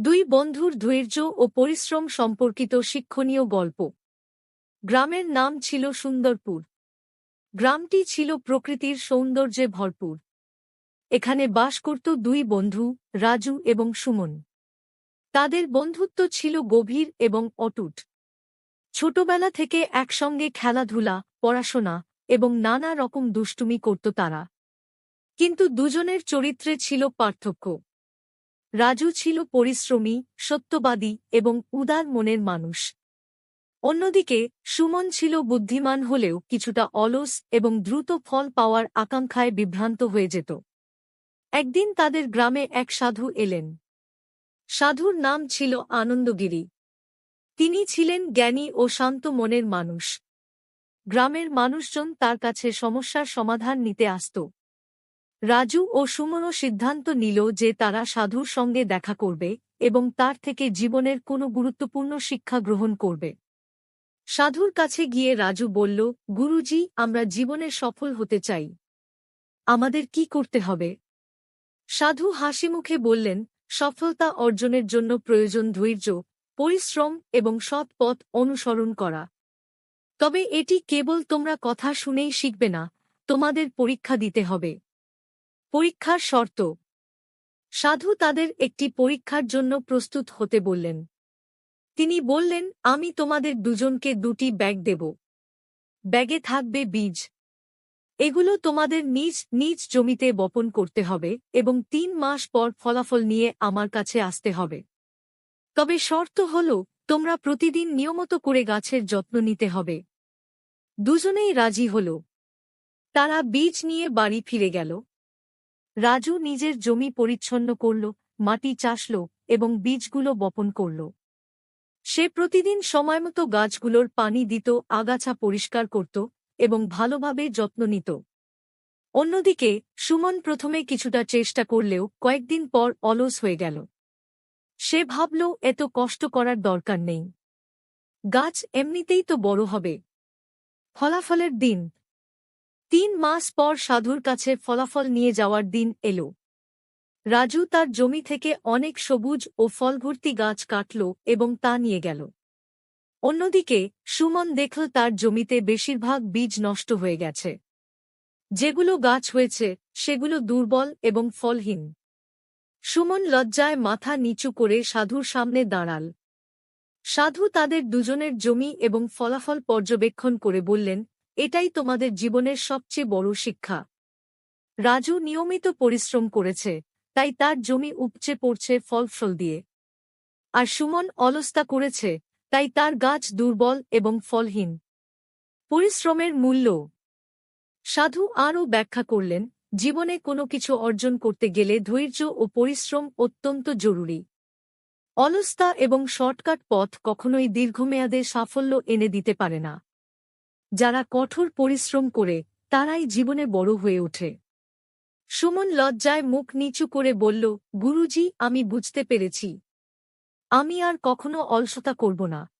দুই বন্ধুর ধৈর্য ও পরিশ্রম সম্পর্কিত শিক্ষণীয় গল্প। গ্রামের নাম ছিল সুন্দরপুর। গ্রামটি ছিল প্রকৃতির সৌন্দর্যে ভরপুর। এখানে বাস করত দুই বন্ধু, রাজু এবং সুমন। তাদের বন্ধুত্ব ছিল গভীর এবং অটুট। ছোটবেলা থেকে একসঙ্গে খেলাধুলা, পড়াশোনা এবং নানা রকম দুষ্টুমি করত তারা। কিন্তু দুজনের চরিত্রে ছিল পার্থক্য। রাজু ছিল পরিশ্রমী, সত্যবাদী এবং উদার মনের মানুষ। অন্যদিকে, সুমন ছিল বুদ্ধিমান হলেও কিছুটা অলস এবং দ্রুত ফল পাওয়ার আকাঙ্ক্ষায় বিভ্রান্ত হয়ে যেত। একদিন তাদের গ্রামে এক সাধু এলেন। সাধুর নাম ছিল আনন্দগিরি। তিনি ছিলেন জ্ঞানী ও শান্ত মনের মানুষ। গ্রামের মানুষজন তার কাছে সমস্যার সমাধান নিতে আসত। রাজু ও সুমনও সিদ্ধান্ত নিল যে তারা সাধুর সঙ্গে দেখা করবে এবং তার থেকে জীবনের কোনো গুরুত্বপূর্ণ শিক্ষা গ্রহণ করবে। সাধুর কাছে গিয়ে রাজু বলল, গুরুজি, আমরা জীবনে সফল হতে চাই। আমাদের কি করতে হবে? সাধু হাসিমুখে বললেন, সফলতা অর্জনের জন্য প্রয়োজন ধৈর্য, পরিশ্রম এবং সৎ পথ অনুসরণ করা। তবে এটি কেবল তোমরা কথা শুনেই শিখবে না, তোমাদের পরীক্ষা দিতে হবে। পরীক্ষার শর্ত। সাধু তাদের একটি পরীক্ষার জন্য প্রস্তুত হতে বললেন। তিনি বললেন, আমি তোমাদের দুজনকে দুটি ব্যাগ দেব। ব্যাগে থাকবে বীজ। এগুলো তোমাদের নিজ নিজ জমিতে বপন করতে হবে এবং তিন মাস পর ফলাফল নিয়ে আমার কাছে আসতে হবে। তবে শর্ত হল, তোমরা প্রতিদিন নিয়মত করে গাছের যত্ন নিতে হবে। দুজনেই রাজি হল। তারা বীজ নিয়ে বাড়ি ফিরে গেল। রাজু নিজের জমি পরিচ্ছন্ন করল, মাটি চাষল এবং বীজগুলো বপন করল। সে প্রতিদিন সময়মতো গাছগুলোর পানি দিত, আগাছা পরিষ্কার করত এবং ভালোভাবে যত্ন নিত। অন্যদিকে সুমন প্রথমে কিছুটা চেষ্টা করলেও কয়েকদিন পর অলস হয়ে গেল। সে ভাবল, এত কষ্ট করার দরকার নেই। গাছ এমনিতেই তো বড় হবে। ফলাফলের দিন তিন মাস পর সাধুর কাছে ফলাফল নিয়ে যাওয়ার দিন এল। রাজু তার জমি থেকে অনেক সবুজ ও ফলভর্তি গাছ কাটল এবং তা নিয়ে গেল। অন্যদিকে সুমন দেখল তার জমিতে বেশিরভাগ বীজ নষ্ট হয়ে গেছে। যেগুলো গাছ হয়েছে, সেগুলো দুর্বল এবং ফলহীন। সুমন লজ্জায় মাথা নিচু করে সাধুর সামনে দাঁড়াল। সাধু তাদের দুজনের জমি এবং ফলাফল পর্যবেক্ষণ করে বললেন এটাই তোমাদের জীবনের সবচেয়ে বড় শিক্ষা। রাজু নিয়মিত পরিশ্রম করেছে, তাই তার জমি উপচে পড়ছে ফলফল দিয়ে। আর সুমন অলস্তা করেছে, তাই তার গাছ দুর্বল এবং ফলহীন। পরিশ্রমের মূল্য। সাধু আরও ব্যাখ্যা করলেন, জীবনে কোনো কিছু অর্জন করতে গেলে ধৈর্য ও পরিশ্রম অত্যন্ত জরুরি। অলস্তা এবং শর্টকাট পথ কখনোই দীর্ঘমেয়াদে সাফল্য এনে দিতে পারে না। যারা কঠোর পরিশ্রম করে, তারাই জীবনে বড় হয়ে ওঠে। সুমন লজ্জায় মুখ নিচু করে বলল, গুরুজি, আমি বুঝতে পেরেছি। আমি আর কখনো অলসতা করব না।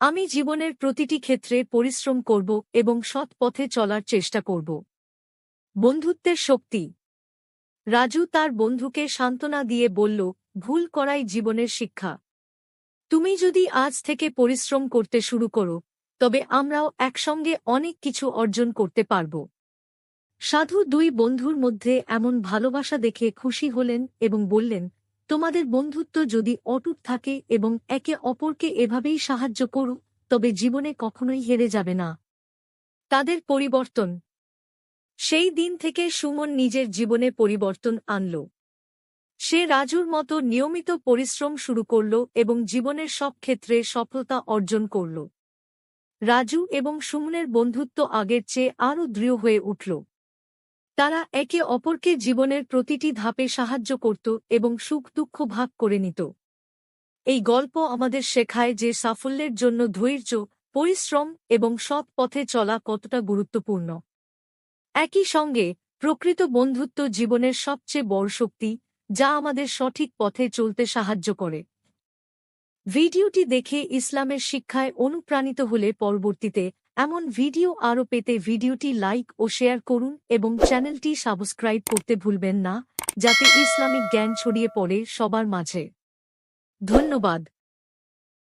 আমি জীবনের প্রতিটি ক্ষেত্রে পরিশ্রম করব এবং সৎ পথে চলার চেষ্টা করব। বন্ধুত্বের শক্তি রাজু তার বন্ধুকে সান্ত্বনা দিয়ে বলল, ভুল করাই জীবনের শিক্ষা। তুমি যদি আজ থেকে পরিশ্রম করতে শুরু করো তবে আমরাও একসঙ্গে অনেক কিছু অর্জন করতে পারব। সাধু দুই বন্ধুর মধ্যে এমন ভালোবাসা দেখে খুশি হলেন এবং বললেন, তোমাদের বন্ধুত্ব যদি অটুট থাকে এবং একে অপরকে এভাবেই সাহায্য করো, তবে জীবনে কখনোই হেরে যাবে না। তাদের পরিবর্তন। সেই দিন থেকে সুমন নিজের জীবনে পরিবর্তন আনল। সে রাজুর মতো নিয়মিত পরিশ্রম শুরু করল এবং জীবনের সব ক্ষেত্রে সফলতা অর্জন করল। রাজু এবং সুমনের বন্ধুত্ব আগের চেয়ে আরও দৃঢ় হয়ে উঠল। তারা একে অপরকে জীবনের প্রতিটি ধাপে সাহায্য করত এবং সুখ দুঃখ ভাগ করে নিত। এই গল্প আমাদের শেখায় যে সাফল্যের জন্য ধৈর্য, পরিশ্রম এবং সৎ পথে চলা কতটা গুরুত্বপূর্ণ। একই সঙ্গে, প্রকৃত বন্ধুত্ব জীবনের সবচেয়ে বড় শক্তি, যা আমাদের সঠিক পথে চলতে সাহায্য করে। ভিডিওটি দেখে ইসলামের শিক্ষায় অনুপ্রাণিত হলে পরবর্তীতে এমন ভিডিও আরও পেতে ভিডিওটি লাইক ও শেয়ার করুন এবং চ্যানেলটি সাবস্ক্রাইব করতে ভুলবেন না, যাতে ইসলামিক জ্ঞান ছড়িয়ে পড়ে সবার মাঝে। ধন্যবাদ।